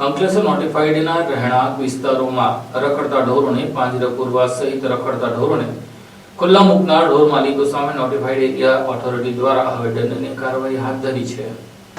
અંકલેશ્વર નોટિફાઈડના રહેણાંક વિસ્તારોમાં રખડતા ઢોરોને પાંજરા પૂરવા સહિત રખડતા ઢોરોને ખુલ્લા મૂકનાર ઢોર માલિકો સામે નોટિફાઈડ એરિયા ઓથોરિટી દ્વારા હવે દંડની કાર્યવાહી હાથ ધરી છે.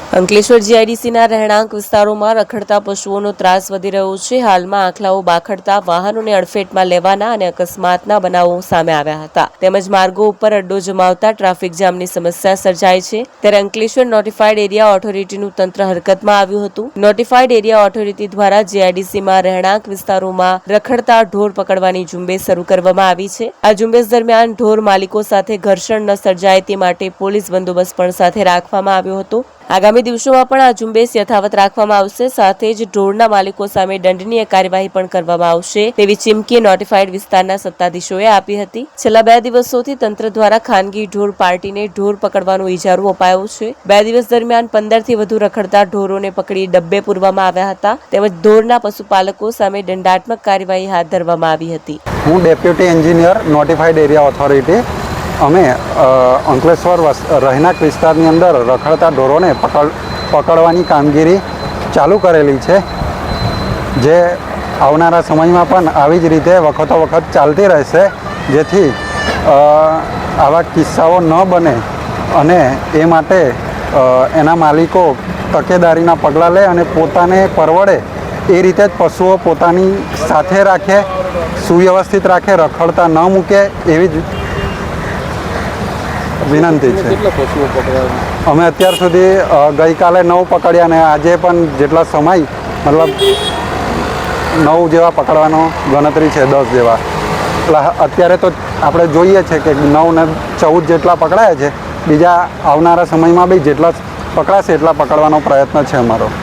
અંકલેશ્વર જીઆઈડીસીના રહેણાંક વિસ્તારોમાં રખડતા પશુઓનો ત્રાસ વધી રહ્યો છે. હાલમાં આખલાઓ બાખડતા વાહનોને અડફેટમાં લેવાના અને અકસ્માતના બનાવો સામે આવ્યા હતા. તેમજ માર્ગો ઉપર અડ્ડો જમાવતા ટ્રાફિક જામની સમસ્યા સર્જાય છે. ત્યારે અંકલેશ્વર નોટિફાઈડ એરિયા ઓથોરિટીનું તંત્ર હરકતમાં આવ્યું હતું. નોટિફાઈડ એરિયા ઓથોરિટી દ્વારા જીઆઈડીસીમાં રહેણાંક વિસ્તારોમાં રખડતા ઢોર પકડવાની ઝુંબેશ શરૂ કરવામાં આવી છે. આ ઝુંબેશ દરમિયાન ઢોર માલિકો સાથે ઘર્ષણ ન સર્જાય તે માટે પોલીસ બંદોબસ્ત પણ સાથે રાખવામાં આવ્યો હતો. આગામી દિવસોમાં પણ આ ઝુંબેશ યથાવત રાખવામાં આવશે. સાથે જ ઢોરના માલિકો સામે દંડનીય કાર્યવાહી પણ કરવામાં આવશે તેવી ચીમકી નોટિફાઈડ વિસ્તારના સત્તાધીશોએ આપી હતી. છેલ્લા બે દિવસોથી તંત્ર દ્વારા ખાનગી ઢોર પાર્ટીને ઢોર પકડવાનો ઇજારો અપાયો છે. બે દિવસ દરમિયાન પંદરથી વધુ રખડતા ઢોરોને પકડી ડબ્બે પૂરવામાં આવ્યા હતા તેમજ ઢોરના પશુપાલકો સામે દંડાત્મક કાર્યવાહી હાથ ધરવામાં આવી હતી. હું deputy engineer notified area authority અમે અંકલેશ્વર રહેણાંક વિસ્તારની અંદર રખડતા ઢોરોને પકડ, પકડવાની કામગીરી ચાલુ કરેલી છે, જે આવનારા સમયમાં પણ આવી જ રીતે વખતો વખત ચાલતી રહેશે, જેથી આવા કિસ્સાઓ ન બને અને એ માટે એના માલિકો તકેદારીના પગલાં લે અને પોતાને પરવડે એ રીતે જ પશુઓ પોતાની સાથે રાખે, સુવ્યવસ્થિત રાખે, રખડતા ન મૂકે એવી જ વિનંતી છે. અમે અત્યાર સુધી ગઈકાલે નવ પકડ્યા ને આજે પણ જેટલા સમય મતલબ નવ જેવા પકડવાનો ગણતરી છે દસ જેવા. એટલે અત્યારે તો આપણે જોઈએ છે કે નવ ને ચૌદ જેટલા પકડાયા છે બીજા આવનારા સમયમાં બી જેટલા પકડાશે એટલા પકડવાનો પ્રયત્ન છે અમારો.